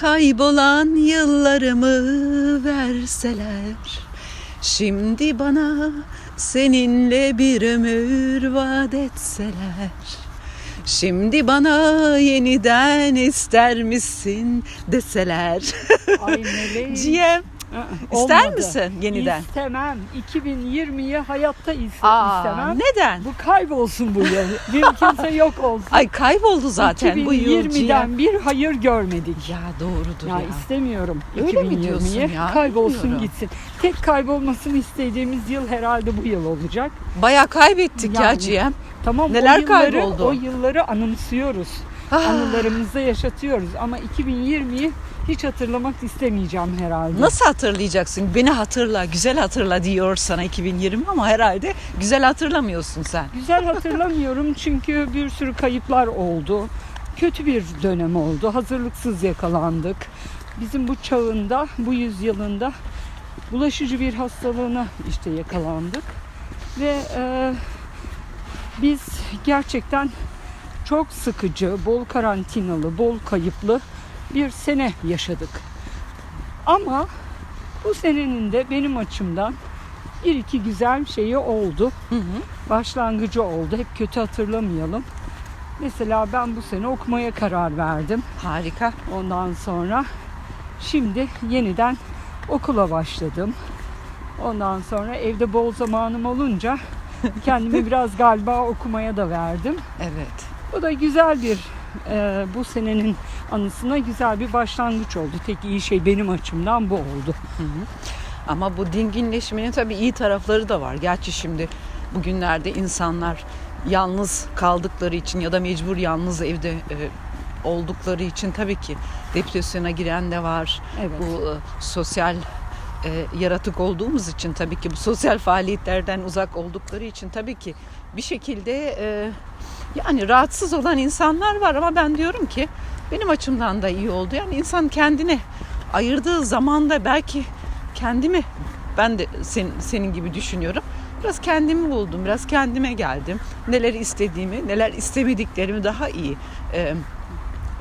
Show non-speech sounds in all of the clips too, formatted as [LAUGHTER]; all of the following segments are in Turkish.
Kaybolan yıllarımı verseler. Şimdi bana seninle bir ömür vaat etseler. Şimdi bana yeniden ister misin deseler. Ay meleğim. [LAUGHS] İster olmadı. misin yeniden? İstemem. 2020'yi hayatta is- Aa, istemem. neden? Bu kaybolsun bu yıl. Mümkünse yok olsun. [LAUGHS] Ay kayboldu zaten bu yıl 2020'den Ciyem. bir hayır görmedik. Ya doğrudur Ya, ya. istemiyorum Öyle mi 2020'yi. diyorsun ya? Kaybolsun Bilmiyorum. gitsin. Tek kaybolmasını istediğimiz yıl herhalde bu yıl olacak. Bayağı kaybettik ya Yani. Ciyem. Tamam Neler o yılları, kayboldu? O yılları anımsıyoruz. Ah. Anılarımızda yaşatıyoruz. Ama 2020'yi hiç hatırlamak istemeyeceğim herhalde. Nasıl hatırlayacaksın? Beni hatırla, güzel hatırla diyor sana 2020 ama herhalde güzel hatırlamıyorsun sen. Güzel [LAUGHS] hatırlamıyorum çünkü bir sürü kayıplar oldu. Kötü bir dönem oldu. Hazırlıksız yakalandık. Bizim bu çağında, bu yüzyılında bulaşıcı bir hastalığına işte yakalandık. Ve e, biz gerçekten çok sıkıcı, bol karantinalı, bol kayıplı bir sene yaşadık. Ama bu senenin de benim açımdan bir iki güzel şeyi oldu Hı hı. başlangıcı oldu. Hep kötü hatırlamayalım. Mesela ben bu sene okumaya karar verdim. Harika. Ondan sonra şimdi yeniden okula başladım. Ondan sonra evde bol zamanım olunca [LAUGHS] kendimi biraz galiba okumaya da verdim. Evet. Bu da güzel bir e, bu senenin anısına güzel bir başlangıç oldu. Tek iyi şey benim açımdan bu oldu. Ama bu dinginleşmenin tabii iyi tarafları da var. Gerçi şimdi bugünlerde insanlar yalnız kaldıkları için ya da mecbur yalnız evde e, oldukları için tabii ki depresyona giren de var. Evet. Bu e, sosyal e, yaratık olduğumuz için tabii ki bu sosyal faaliyetlerden uzak oldukları için tabii ki bir şekilde e, yani rahatsız olan insanlar var ama ben diyorum ki benim açımdan da iyi oldu. Yani insan kendine ayırdığı zamanda belki kendimi ben de senin, senin gibi düşünüyorum. Biraz kendimi buldum, biraz kendime geldim. Neler istediğimi, neler istemediklerimi daha iyi e,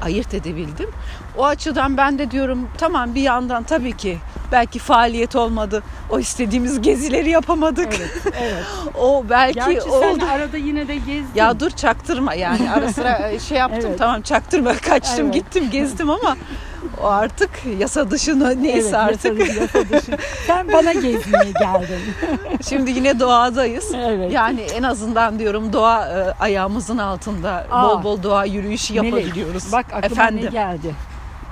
ayırt edebildim. O açıdan ben de diyorum tamam bir yandan tabii ki belki faaliyet olmadı. O istediğimiz gezileri yapamadık. Evet, evet. [LAUGHS] O belki Gerçi oldu. sen arada yine de gezdin. Ya dur çaktırma yani ara sıra şey yaptım Evet. tamam çaktırma [LAUGHS] kaçtım Evet. gittim gezdim ama o artık yasa dışına neyse Evet, artık. Yasa, yasa dışı. Sen bana gezmeye geldin. [LAUGHS] Şimdi yine doğadayız. Evet. Yani en azından diyorum doğa e, ayağımızın altında Aa. bol bol doğa yürüyüşü Melek, yapabiliyoruz. Bak aklıma Efendim. ne geldi.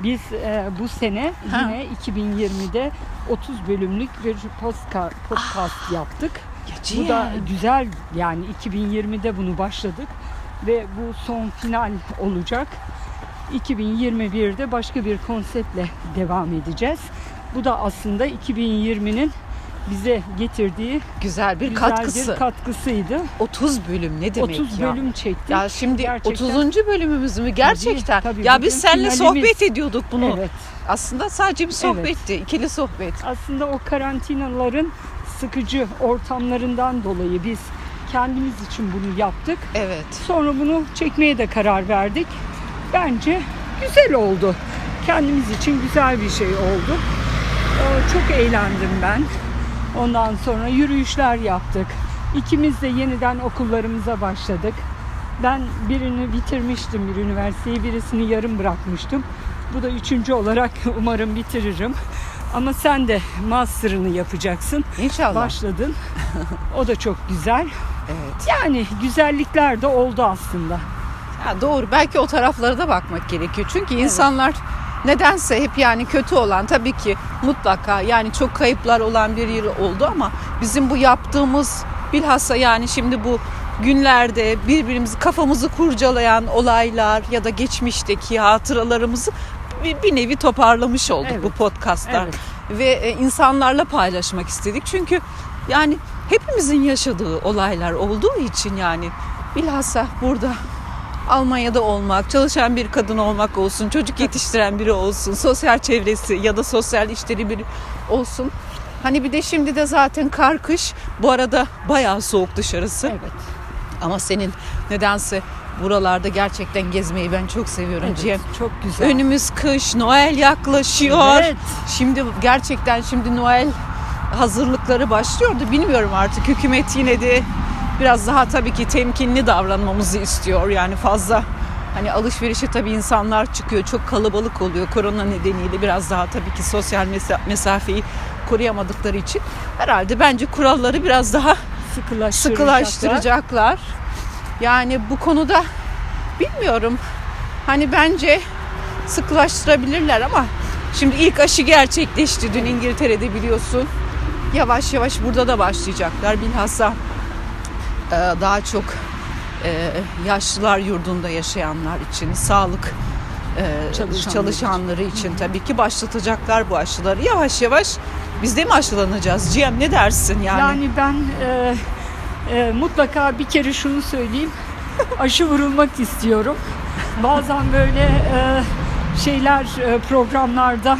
Biz e, bu sene Ha. yine 2020'de 30 bölümlük bir podcast, podcast yaptık. Ya Bu da güzel yani 2020'de bunu başladık ve bu son final olacak. 2021'de başka bir konseptle devam edeceğiz. Bu da aslında 2020'nin bize getirdiği güzel bir güzel katkısı. bir katkısıydı. 30 bölüm ne demek 30 ya? bölüm çektik. Ya şimdi Gerçekten. 30. bölümümüz mü gerçekten? tabii, ya bugün biz seninle finalimiz. sohbet ediyorduk bunu. Evet. Aslında sadece bir sohbetti, ikili sohbet. Aslında o karantinaların sıkıcı ortamlarından dolayı biz kendimiz için bunu yaptık. Evet. Sonra bunu çekmeye de karar verdik. Bence güzel oldu. Kendimiz için güzel bir şey oldu. Ee, Çok eğlendim ben. Ondan sonra yürüyüşler yaptık. İkimiz de yeniden okullarımıza başladık. Ben birini bitirmiştim bir üniversiteyi, birisini yarım bırakmıştım. Bu da üçüncü olarak [LAUGHS] umarım bitiririm. Ama sen de master'ını yapacaksın. İnşallah. Başladın. O da çok güzel. Evet. Yani güzellikler de oldu aslında. Ya doğru. Belki o taraflara da bakmak gerekiyor. Çünkü insanlar nedense hep yani kötü olan tabii ki mutlaka yani çok kayıplar olan bir yeri oldu ama bizim bu yaptığımız bilhassa yani şimdi bu günlerde birbirimizi kafamızı kurcalayan olaylar ya da geçmişteki hatıralarımızı bir, bir nevi toparlamış olduk Evet. bu podcastlar Evet. ve e, insanlarla paylaşmak istedik. Çünkü yani hepimizin yaşadığı olaylar olduğu için yani bilhassa burada Almanya'da olmak, çalışan bir kadın olmak olsun, çocuk yetiştiren biri olsun, sosyal çevresi ya da sosyal işleri biri olsun. Hani bir de şimdi de zaten kar kış. Bu arada bayağı soğuk dışarısı. Evet. Ama senin nedense buralarda gerçekten gezmeyi ben çok seviyorum Evet, Cem. çok güzel. Önümüz kış, Noel yaklaşıyor. Evet. Şimdi gerçekten şimdi Noel hazırlıkları başlıyordu. Bilmiyorum artık hükümet yine de biraz daha tabii ki temkinli davranmamızı istiyor. Yani fazla hani alışverişe tabii insanlar çıkıyor. Çok kalabalık oluyor. Korona nedeniyle biraz daha tabii ki sosyal mesa- mesafeyi koruyamadıkları için herhalde bence kuralları biraz daha Sıkılaştıracaklar. sıkılaştıracaklar. Yani bu konuda bilmiyorum. Hani bence sıkılaştırabilirler ama şimdi ilk aşı gerçekleşti dün İngiltere'de biliyorsun. Yavaş yavaş burada da başlayacaklar. Bilhassa daha çok e, yaşlılar yurdunda yaşayanlar için, sağlık e, Çalışanları çalışanları için tabii ki başlatacaklar bu aşıları. Yavaş yavaş biz de mi aşılanacağız? Cem ne dersin yani? Yani ben e, e, mutlaka bir kere şunu söyleyeyim. [LAUGHS] Aşı vurulmak istiyorum. Bazen böyle e, şeyler e, programlarda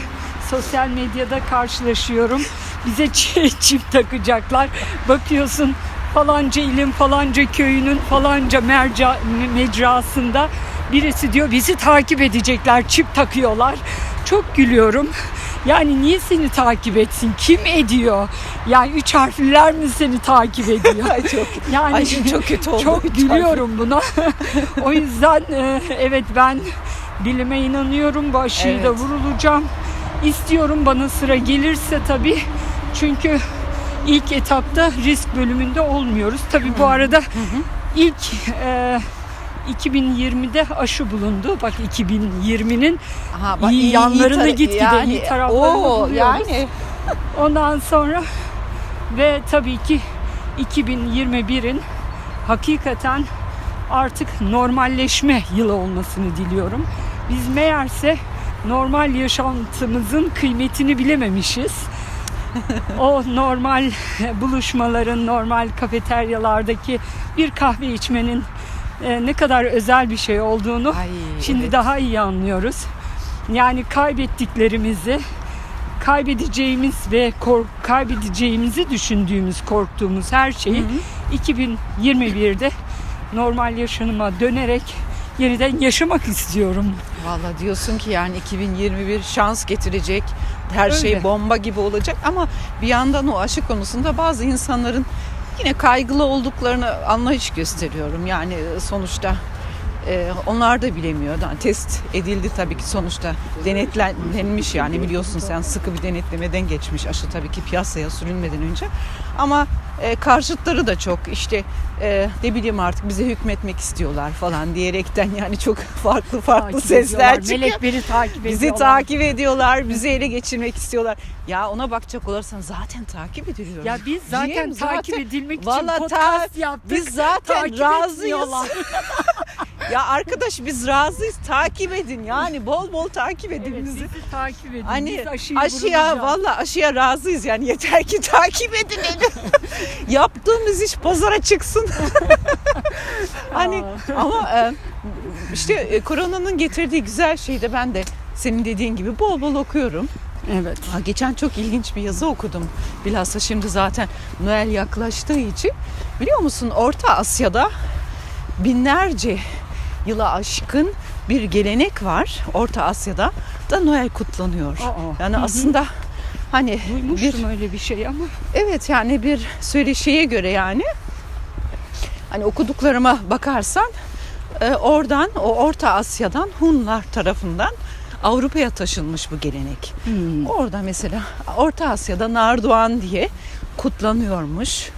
sosyal medyada karşılaşıyorum. Bize [LAUGHS] çi- çip takacaklar. Bakıyorsun falanca ilin falanca köyünün falanca merca, mecrasında birisi diyor bizi takip edecekler çip takıyorlar. Çok gülüyorum. Yani niye seni takip etsin? Kim ediyor? Yani üç harfliler mi seni takip ediyor? [LAUGHS] Ay çok Yani Ay şimdi çok kötü oldu. çok gülüyorum buna. [LAUGHS] o yüzden e, evet ben bilime inanıyorum. Bu aşıyı da Evet. vurulacağım. İstiyorum bana sıra gelirse tabii. Çünkü ilk etapta risk bölümünde olmuyoruz. Tabii bu arada ilk e, 2020'de aşı bulundu. Bak 2020'nin Aha, İyi yanlarını tara- gitgide iyi taraflarını Oo, buluyoruz. yani [LAUGHS] Ondan sonra ve tabii ki 2021'in hakikaten artık normalleşme yılı olmasını diliyorum. Biz meğerse normal yaşantımızın kıymetini bilememişiz. O normal buluşmaların, normal kafeteryalardaki bir kahve içmenin e, ne kadar özel bir şey olduğunu Ay, Şimdi evet. daha iyi anlıyoruz. Yani kaybettiklerimizi, kaybedeceğimiz ve kork kaybedeceğimizi düşündüğümüz, korktuğumuz her şeyi 2021'de normal yaşamıma dönerek yeniden yaşamak istiyorum. Valla diyorsun ki yani 2021 şans getirecek. Her şey Öyle. bomba gibi olacak ama bir yandan o aşı konusunda bazı insanların yine kaygılı olduklarını anlayış gösteriyorum. Yani sonuçta e, onlar da bilemiyor. Yani test edildi tabii ki sonuçta denetlenmiş yani biliyorsun sen sıkı bir denetlemeden geçmiş aşı tabii ki piyasaya sürülmeden önce. Ama e, karşıtları da çok işte e, ne bileyim artık bize hükmetmek istiyorlar falan diyerekten yani çok [LAUGHS] farklı farklı Takip sesler çıkıyor. Melek beni takip ediyorlar. Bizi takip ediyorlar, bizi ele geçirmek istiyorlar. Ya ona bakacak olursan zaten takip ediliyoruz. Ya biz zaten Cem, takip zaten- edilmek için podcast ta- yaptık. Biz zaten Takip razıyız. [LAUGHS] ya arkadaş biz razıyız. Takip edin yani bol bol takip edin Evet, bizi. bizi takip edin. Hani Biz aşıyı aşıya vurulacağız. valla aşıya razıyız yani yeter ki takip edin. [LAUGHS] Yaptığımız iş pazara çıksın. [LAUGHS] hani ama e, işte e, koronanın getirdiği güzel şey de ben de senin dediğin gibi bol bol okuyorum. Evet. Ha, geçen çok ilginç bir yazı okudum. Bilhassa şimdi zaten Noel yaklaştığı için. Biliyor musun Orta Asya'da binlerce yıla aşkın bir gelenek var. Orta Asya'da da Noel kutlanıyor. Aa, Yani hı hı. aslında hani Duymuştum bir öyle bir şey ama evet yani bir söyleşiye göre yani hani okuduklarıma bakarsan e, oradan o Orta Asya'dan Hunlar tarafından Avrupa'ya taşınmış bu gelenek. hmm, Orada mesela Orta Asya'da Nardoğan diye kutlanıyormuş.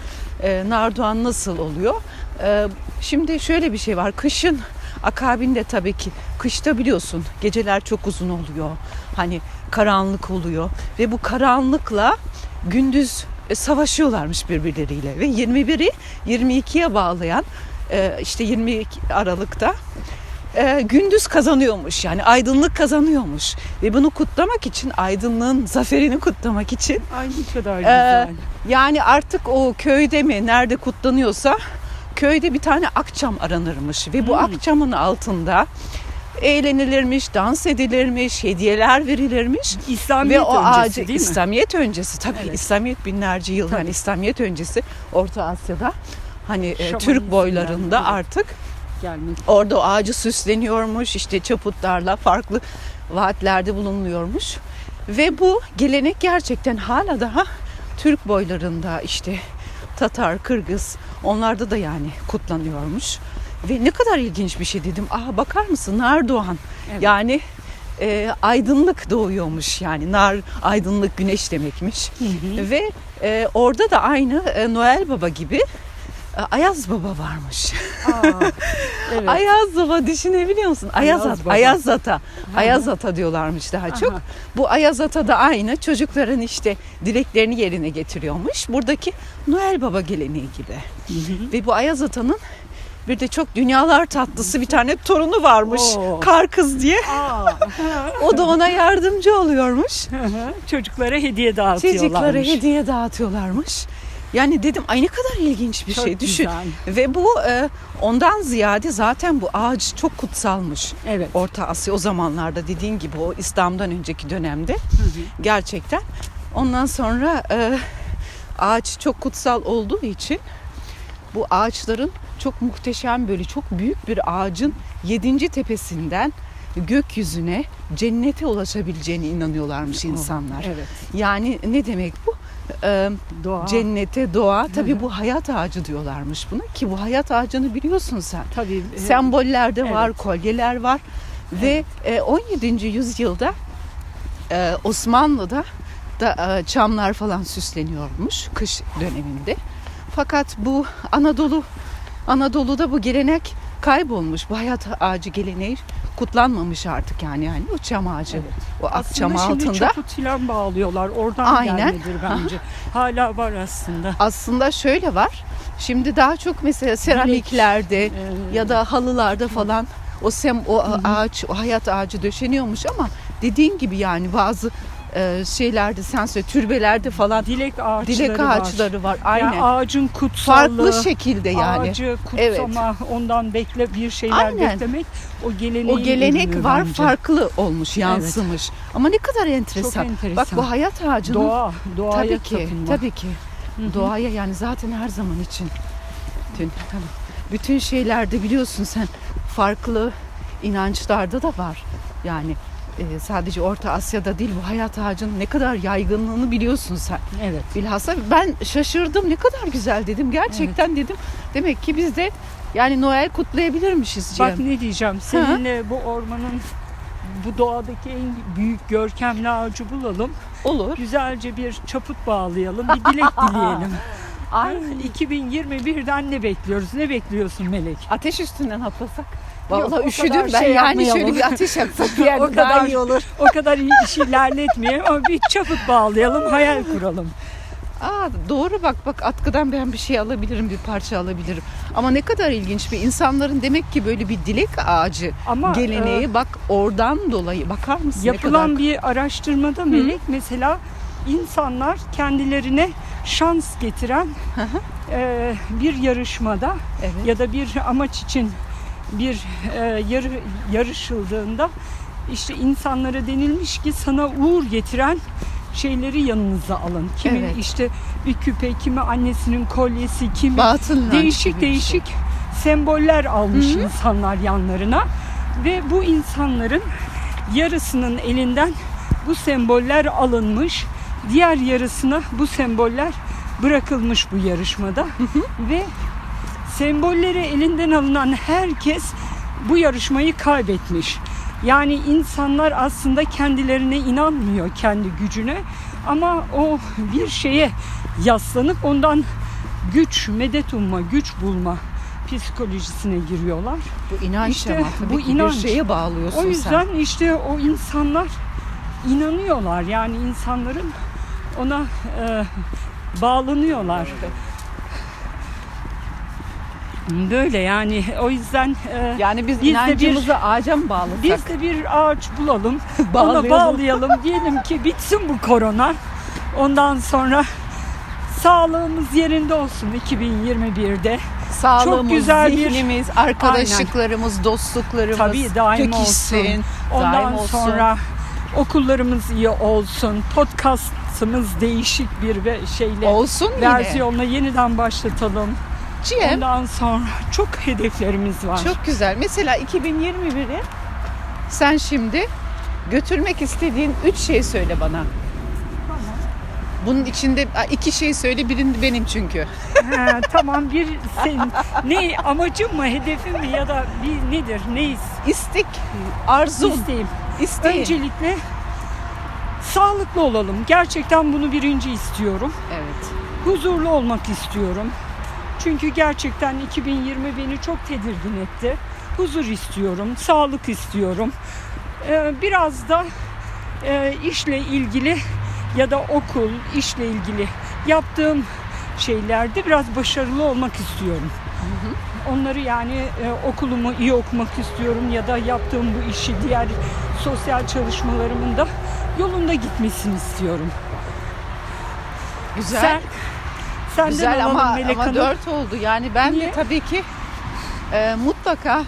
Ee, Nardoğan nasıl oluyor? Ee, şimdi şöyle bir şey var. Kışın akabinde tabii ki kışta biliyorsun geceler çok uzun oluyor. Hani karanlık oluyor ve bu karanlıkla gündüz e, savaşıyorlarmış birbirleriyle ve 21'i 22'ye bağlayan e, işte 22 Aralık'ta e, gündüz kazanıyormuş yani aydınlık kazanıyormuş ve bunu kutlamak için aydınlığın zaferini kutlamak için ay ne kadar güzel. yani artık o köyde mi nerede kutlanıyorsa köyde bir tane akçam aranırmış ve bu Hmm. akçamın altında eğlenilirmiş, dans edilirmiş, hediyeler verilirmiş İslamiyet ve o öncesi ağacı değil mi? İslamiyet öncesi tabii Evet. İslamiyet binlerce yıl Tabii. yani İslamiyet öncesi Orta Asya'da hani e, Şamanizmden Türk boylarında dolayı. artık gelmek. Orada o ağacı süsleniyormuş işte çaputlarla farklı vaatlerde bulunuyormuş. Ve bu gelenek gerçekten hala daha Türk boylarında işte Tatar, Kırgız onlarda da yani kutlanıyormuş. Ve ne kadar ilginç bir şey dedim. Aha bakar mısın nar doğan. Evet. Yani e, aydınlık doğuyormuş yani nar aydınlık güneş demekmiş. Ve e, orada da aynı e, Noel Baba gibi Ayaz Baba varmış. Aa, [LAUGHS] evet. Ayaz Baba düşünebiliyor musun? Ayaz, Ayaz Baba. Ayaz Ata. Ayaz Ata diyorlarmış daha çok. Aha. Bu Ayaz Ata da aynı çocukların işte dileklerini yerine getiriyormuş. Buradaki Noel Baba geleneği gibi. Ve bu Ayaz Ata'nın bir de çok dünyalar tatlısı bir tane torunu varmış. Oo. Kar kız diye. Aa, [LAUGHS] O da ona yardımcı oluyormuş. çocuklara hediye dağıtıyorlarmış. Çocuklara hediye dağıtıyorlarmış. Yani dedim ay ne kadar ilginç bir Çok şey düşün. güzel. Ve bu e, ondan ziyade zaten bu ağaç çok kutsalmış. Evet. Orta Asya o zamanlarda dediğin gibi o İslam'dan önceki dönemde gerçekten. Ondan sonra e, ağaç çok kutsal olduğu için bu ağaçların çok muhteşem böyle çok büyük bir ağacın yedinci tepesinden gökyüzüne cennete ulaşabileceğine inanıyorlarmış insanlar. Evet. Yani ne demek bu? E, Doğa. cennete, doğa tabii bu hayat ağacı diyorlarmış buna ki bu hayat ağacını biliyorsun sen. Tabii. e, Sembollerde var, evet. kolyeler var ve e, 17. yüzyılda e, Osmanlı'da da e, çamlar falan süsleniyormuş kış döneminde. Fakat bu Anadolu Anadolu'da bu gelenek kaybolmuş. Bu hayat ağacı geleneği kutlanmamış artık yani yani o çam ağacı. Evet. O akçam aslında şimdi altında. filan bağlıyorlar. Oradan Aynen. gelmedir bence. Hala var aslında. Aslında şöyle var. Şimdi daha çok mesela seramiklerde Ee, ya da halılarda falan o sem o ağaç o hayat ağacı döşeniyormuş ama dediğin gibi yani bazı e, şeylerde sen söyle türbelerde falan dilek ağaçları dilek var. ağaçları var. Aynen. Yani ağacın kutsallığı. Farklı şekilde yani. Ağacı Evet. kutsama, ondan bekle bir şeyler Aynen. beklemek o geleneği O gelenek var bence. farklı olmuş yansımış. Ama ne kadar enteresan. enteresan. Bak bu hayat ağacının Doğa, doğaya tabii ki tapınma. tabii ki Hı hı. doğaya yani zaten her zaman için bütün hani bütün şeylerde biliyorsun sen farklı inançlarda da var. Yani e, sadece Orta Asya'da değil bu hayat ağacının ne kadar yaygınlığını biliyorsun sen. Evet. Bilhassa ben şaşırdım ne kadar güzel dedim. Gerçekten dedim. Demek ki biz de yani Noel kutlayabilirmişiz Cem. Bak ne diyeceğim. Seninle bu ormanın bu doğadaki en büyük görkemli ağacı bulalım. Olur. Güzelce bir çaput bağlayalım. Bir dilek [LAUGHS] dileyelim. Ay. 2021'den ne bekliyoruz? Ne bekliyorsun Melek? Ateş üstünden atlasak. Yok, Vallahi o üşüdüm ben şey yani şöyle bir ateş yaksak [LAUGHS] bir yerde O daha kadar- iyi olur. O kadar iyi iş ilerletmeyelim ama bir çaput bağlayalım, hayal kuralım. Aa, doğru bak bak atkıdan ben bir şey alabilirim bir parça alabilirim. Ama ne kadar ilginç bir insanların demek ki böyle bir dilek ağacı Ama geleneği bak oradan dolayı bakar mısın Yapılan kadar bir araştırmada Melek mesela insanlar kendilerine şans getiren Hı hı. e, bir yarışmada evet. ya da bir amaç için bir e, yarı, yarışıldığında işte insanlara denilmiş ki sana uğur getiren şeyleri yanınıza alın. Kimi Evet. işte bir küpe, kimi annesinin kolyesi, kimi batıl inanç değişik şey. değişik semboller almış Hı hı. insanlar yanlarına ve bu insanların yarısının elinden bu semboller alınmış, diğer yarısına bu semboller bırakılmış bu yarışmada ve sembolleri elinden alınan herkes bu yarışmayı kaybetmiş. Yani insanlar aslında kendilerine inanmıyor kendi gücüne ama o bir şeye yaslanıp ondan güç, medet umma, güç bulma psikolojisine giriyorlar. Bu inanç İşte ama tabii bu inanç. bir şeye bağlıyorsun O yüzden sen. işte o insanlar inanıyorlar. Yani insanların ona e, bağlanıyorlar. Böyle yani o yüzden e, Yani biz, Biz inancımızı ağaca mı bağlasak? biz de bir ağaç bulalım. [LAUGHS] Ona Bağlayalım. bağlayalım. [LAUGHS] Diyelim ki bitsin bu korona. Ondan sonra sağlığımız yerinde olsun 2021'de. Sağlığımız, Çok güzel bir- zihnimiz, arkadaşlıklarımız, dostluklarımız Tabii daim pekişsin. olsun. Ondan daim olsun. sonra okullarımız iyi olsun. Podcast'ımız değişik bir ve şeyle olsun yine. versiyonla yeniden başlatalım. Cem Ondan sonra çok hedeflerimiz var. çok güzel. Mesela 2021'i sen şimdi götürmek istediğin üç şey söyle bana. Bunun içinde iki şey söyle birini benim çünkü. He, tamam bir senin ne amacın mı, hedefin mi ya da bir nedir, neyiz? İstek, arzun, İsteğim. isteğin. Öncelikle sağlıklı olalım. Gerçekten bunu birinci istiyorum. Evet. Huzurlu olmak istiyorum. Çünkü gerçekten 2020 beni çok tedirgin etti. Huzur istiyorum, sağlık istiyorum. Ee, biraz da e, işle ilgili ya da okul, işle ilgili yaptığım şeylerde biraz başarılı olmak istiyorum. Onları yani e, okulumu iyi okumak istiyorum ya da yaptığım bu işi diğer sosyal çalışmalarımın da yolunda gitmesini istiyorum. Güzel. Sen senden Güzel alalım ama, Melek ama Hanım. dört oldu. Yani ben Niye? de tabii ki e, mutlaka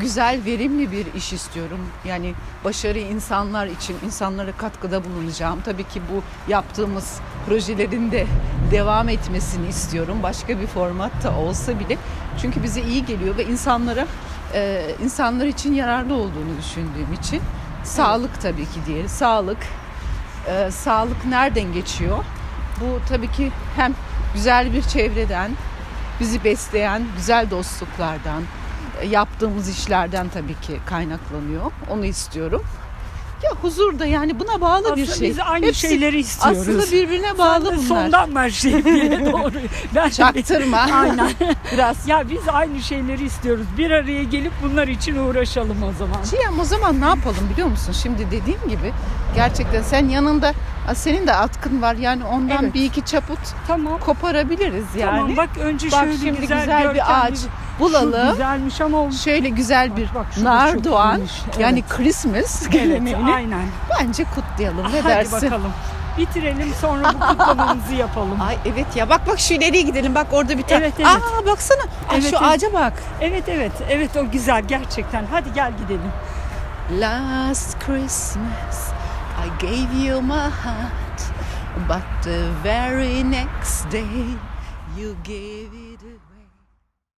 güzel, verimli bir iş istiyorum. Yani başarı insanlar için, insanlara katkıda bulunacağım. Tabii ki bu yaptığımız projelerin de devam etmesini istiyorum. Başka bir formatta olsa bile. Çünkü bize iyi geliyor ve insanlara e, insanlar için yararlı olduğunu düşündüğüm için. Sağlık tabii ki diye. Sağlık. E, sağlık nereden geçiyor? Bu tabii ki hem güzel bir çevreden, bizi besleyen güzel dostluklardan, e, yaptığımız işlerden tabii ki kaynaklanıyor. Onu istiyorum. Ya huzur da yani buna bağlı bir Aslında şey. biz aynı Hepsi şeyleri istiyoruz. Aslında birbirine Sen bağlı de bunlar. Sondan başlayayım diye [LAUGHS] doğru. Ben Çaktırma. Aynen. [LAUGHS] Biraz. Ya biz aynı şeyleri istiyoruz. Bir araya gelip bunlar için uğraşalım o zaman. Ciyem o zaman ne yapalım biliyor musun? Şimdi dediğim gibi gerçekten sen yanında Aa, senin de atkın var yani ondan Evet. bir iki çaput Tamam. koparabiliriz yani. Tamam bak önce Bak şöyle şimdi güzel, güzel, görkemli bir ağaç Şu bulalım. güzelmiş ama o Şöyle güzel bir Bak, bak, şu da nar çok doğan iyiymiş. yani Evet. Christmas evet, geleneğini aynen. bence kutlayalım. Ne Hadi dersin? bakalım. Bitirelim sonra bu kutlamamızı yapalım. Ay evet ya bak bak şu ileriye gidelim bak orada bir tane. Evet, evet. Aa baksana. Ay, Evet, şu evet. ağaca bak. Evet evet evet o güzel gerçekten. Hadi gel gidelim. Last Christmas I gave you my heart but the very next day you gave it.